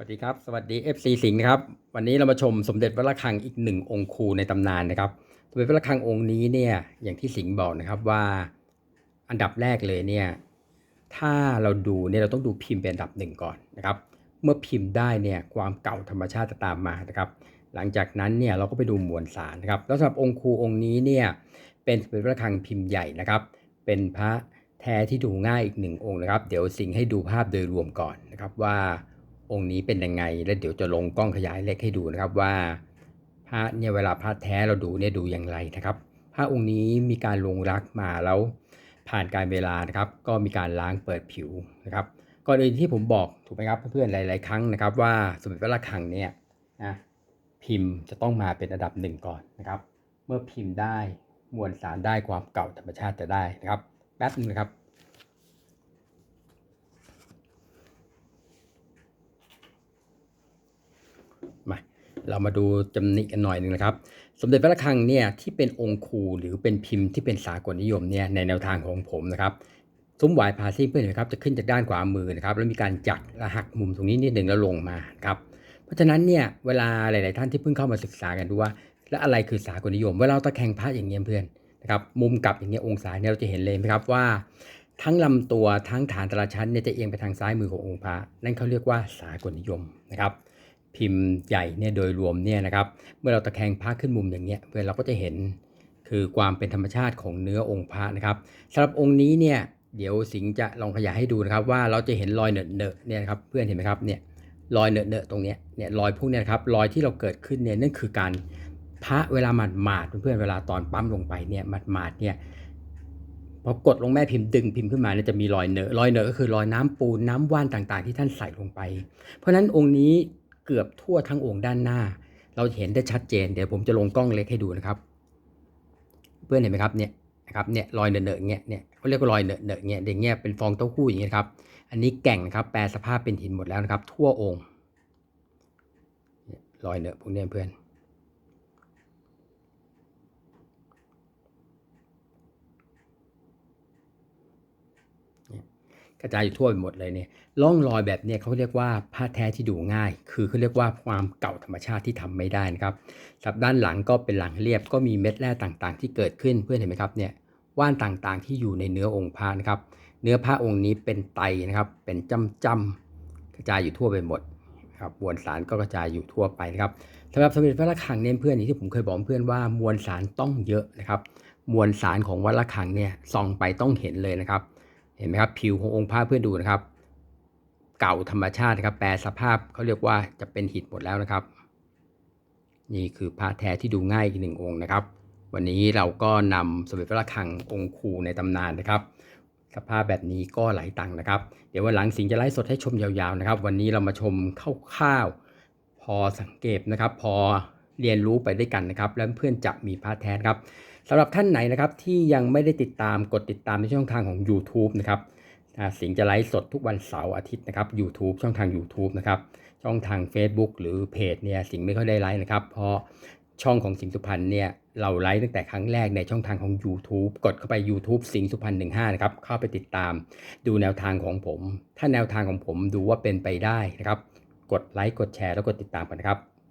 วัสดีครับ สวัสดี FC สิงห์นะครับ วันนี้เรามาชมสมเด็จพระระฆังอีกหนึ่งองค์ครูในตำนานนะครับ สมเด็จพระระฆังองค์นี้เนี่ย อย่างที่สิงห์บอกนะครับว่าอันดับแรกเลยเนี่ย ถ้าเราดูเนี่ยเราต้องดูพิมพ์เป็นอันดับหนึ่งก่อนนะครับ เมื่อพิมพ์ได้เนี่ยความเก่าธรรมชาติจะตามมานะครับ หลังจากนั้นเนี่ยเราก็ไปดูมวลสารนะครับ แล้วสำหรับองค์ครูองค์นี้เนี่ย เป็นสมเด็จพระระฆังพิมพ์ใหญ่นะครับ เป็นพระแท้ที่ดูง่ายอีกหนึ่งองค์นะครับ เดี๋ยวสิงห์ให้ดูภาพโดยรวมก่อนนะครับว่า องค์นี้เป็นยังไง แล้วเดี๋ยวจะลงกล้องขยายเล็กให้ดูนะครับว่าพระเนี่ยเวลาพระแท้เราดูเนี่ยดูอย่างไรนะครับพระองค์นี้มีการลงรักมาแล้วผ่านการเวลานะครับ ก็มีการล้างเปิดผิวนะครับก่อนอื่นที่ผมบอกถูกไหมครับเพื่อนๆหลาย ๆ ครั้งนะครับ ว่าสมเด็จพระระฆังเนี่ยนะพิมพ์จะต้องมาเป็นอันดับหนึ่งก่อนนะครับ เมื่อพิมพ์ได้มวลสารได้ความเก่าธรรมชาติจะได้นะครับแป๊บนึงนะครับ มา เรามาดูจำนิกันหน่อยหนึ่งนะครับ สมเด็จพระระฆังเนี่ยที่เป็นองค์ครูหรือเป็นพิมพ์ที่เป็นสากลนิยมเนี่ยในแนวทางของผมนะครับซุ้มหวายพาซิ่งเพื่อนนไหมครับจะขึ้นจากด้านขวามือนะครับแล้วมีการจักและหักมุมตรงนี้นิดหนึ่งแล้วลงมาครับเพราะฉะนั้นเนี่ยเวลาหลาย ๆ ท่านที่เพิ่งเข้ามาศึกษากันดูว่า แล้วอะไรคือสากลนิยม เวลาเราตะแคงพระอย่างเงี้ยเพื่อนนะครับมุมกลับอย่างเงี้ยองศาเนี่ยเราจะเห็นเลยไหมครับว่า ทั้งลำตัวทั้งฐานแต่ละชั้นเนี่ยจะเอียงไปทางซ้ายมือขององค์พระนั่นเขาเรียกว่าสากลนิยมนะครับ พิมพ์ใหญ่เนี่ยโดยรวมเนี่ยนะครับ เมื่อเราตะแคงพระขึ้นมุมอย่างเงี้ยเพื่อนเราก็จะเห็นคือความเป็นธรรมชาติของเนื้อองค์พระนะครับสำหรับองค์นี้เนี่ยเดี๋ยวสิงจะลองขยายให้ดูนะครับ ว่าเราจะเห็นรอยเนอะเนอะเนี่ยครับเพื่อนเห็นไหมครับเนี่ยรอยเนอะเนอะตรงเนี้ยเนี่ยรอยพวกเนี้ยครับรอยที่เราเกิดขึ้นเนี่ยนั่นคือการพระเวลาหมาดหมาดเพื่อนเวลาตอนปั๊มลงไปเนี่ยหมาดหมาดเนี่ยพอกดลงแม่พิมพ์ดึงพิมพ์ขึ้นมาเนี่ยจะมีรอยเนอะรอยเนอะก็คือรอยน้ำปูนน้ำว่านต่างๆ ที่ท่านใส่ลงไป เพราะฉะนั้นองค์นี้ เกือบทั่วทั้งองค์ด้านหน้า เราเห็นได้ชัดเจน เดี๋ยวผมจะลงกล้องเล็กให้ดูนะครับ เพื่อนเห็นไหมครับเนี่ยนะครับเนี่ยรอยเนอะเนอะเงี้ยเนี่ยเขาเรียกว่ารอยเนอะเนอะเงี้ยเด็กเงี้ยเป็นฟองเต้าหู้อย่างเงี้ยครับ อันนี้แก่งนะครับแปลสภาพเป็นหินหมดแล้วนะครับ ทั่วองค์รอยเนอะพวกเนี้ยเพื่อน กระจายอยู่ทั่วไปหมดเลยเนี่ยร่องรอยแบบนี้เขาเรียกว่าผ้าแท้ที่ดูง่าย คือเขาเรียกว่าความเก่าธรรมชาติที่ทำไม่ได้นะครับสับด้านหลังก็เป็นหลังเรียบ ก็มีเม็ดแร่ต่างๆ ที่เกิดขึ้นเพื่อนเห็นไหมครับเนี่ยว่านต่างๆที่อยู่ในเนื้อองค์พระนะครับ เนื้อพระองค์นี้เป็นไตนะครับ เป็นจำจำๆกระจายอยู่ทั่วไปหมดครับมวลสารก็กระจายอยู่ทั่วไปนะครับสำหรับสมเด็จพระระฆังเนี่ยเพื่อนอย่างที่ผมเคยบอกเพื่อนว่ามวลสารต้องเยอะนะครับ มวลสารของวัดระฆังเนี่ยส่องไปต้องเห็นเลยนะครับ เห็นไหมครับผิวขององค์พระเพื่อนดูนะครับ เก่าธรรมชาตินะครับ แปลสภาพเขาเรียกว่าจะเป็นหินหมดแล้วนะครับ นี่คือพระแท้ที่ดูง่ายอีกหนึ่งองค์นะครับ วันนี้เราก็นำสมเด็จพระระฆังองค์ครูในตำนานนะครับสภาพแบบนี้ก็หลายตังค์นะครับ เดี๋ยววันหลังสิงจะไลฟ์สดให้ชมยาวๆนะครับ วันนี้เรามาชมคร่าวๆพอสังเกตนะครับ พอ เรียนรู้ไปด้วยกันนะครับ แล้วเพื่อนจะมีพระแท้นครับสำหรับท่านไหนนะครับที่ยังไม่ได้ติดตามกดติดตามในช่องทางของ YouTube นะครับสิงจะไลฟ์สดทุกวันเสาร์อาทิตย์นะครับ YouTube ช่องทาง YouTube นะครับช่องทาง Facebook หรือเพจเนี่ยสิงไม่ค่อยได้ไลฟ์นะครับ เพราะช่องของสิงสุพรรณเนี่ยเราไลฟ์ตั้งแต่ครั้งแรกในช่องทางของ YouTube กดเข้าไป YouTube สิงสุพรรณ15นะครับเข้าไปติดตาม ดูแนวทางของผม ถ้าแนวทางของผมดูว่าเป็นไปได้นะครับ กดไลค์กดแชร์แล้วกดติดตามกันนะครับ